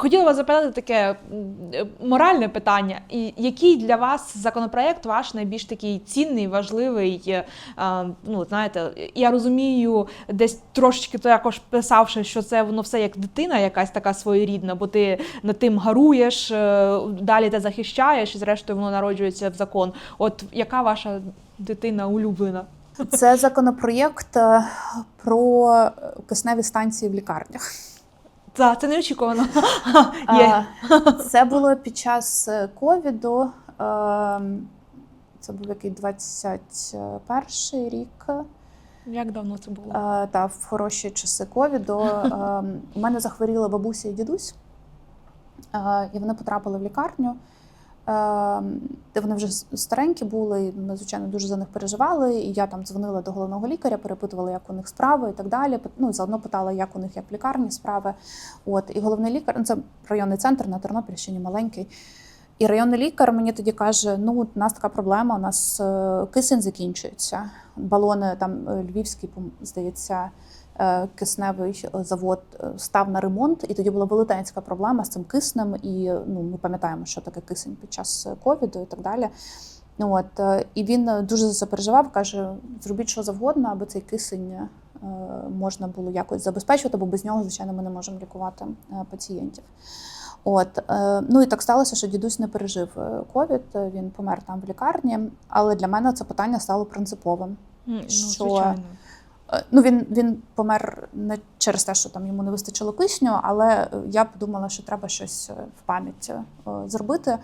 Хотіла вас запитати таке е, моральне питання. І який для вас законопроект ваш найбільш такий цінний, важливий? Е, Ну, знаєте, я розумію, десь трошечки також писавши, що це воно все як дитина, якась така своєрідна, бо ти над тим гаруєш, е, далі ти захищаєш, і зрештою воно народжується в закон. От яка ваша дитина улюблена? Це законопроєкт про кисневі станції в лікарнях. Так, це неочікувано. Є. Це було під час е, ковіду. е, Це був який 21 рік. Як давно це було? Е, Та в хороші часи ковіду. Е, У мене захворіли бабуся і дідусь, Е, і вони потрапили в лікарню. Е, Де вони вже старенькі були, і ми, звичайно, дуже за них переживали. І я там дзвонила до головного лікаря, перепитувала, як у них справи і так далі. Ну, заодно питала, як у них як в лікарні справи. От, і головний лікар, ну, це районний центр на Тернопільщині маленький. І районний лікар мені тоді каже: ну, у нас така проблема, у нас е, кисень закінчується. Балони там е, львівський, пом- здається, кисневий завод е, став на ремонт, і тоді була велетенська проблема з цим киснем. І ну, ми пам'ятаємо, що таке кисень під час е, ковіду і так далі. Ну, От, е, і він е, дуже за це переживав, каже: зробіть що завгодно, аби цей кисень е, можна було якось забезпечувати, бо без нього, звичайно, ми не можемо лікувати е, пацієнтів. От, е, ну і так сталося, що дідусь не пережив е, ковід, е, він помер там в лікарні. Але для мене це питання стало принциповим. Ну, що- звичайно. Е, Ну, він, він помер не через те, що там йому не вистачило кисню, але я подумала, що треба щось е, в пам'ять е, зробити.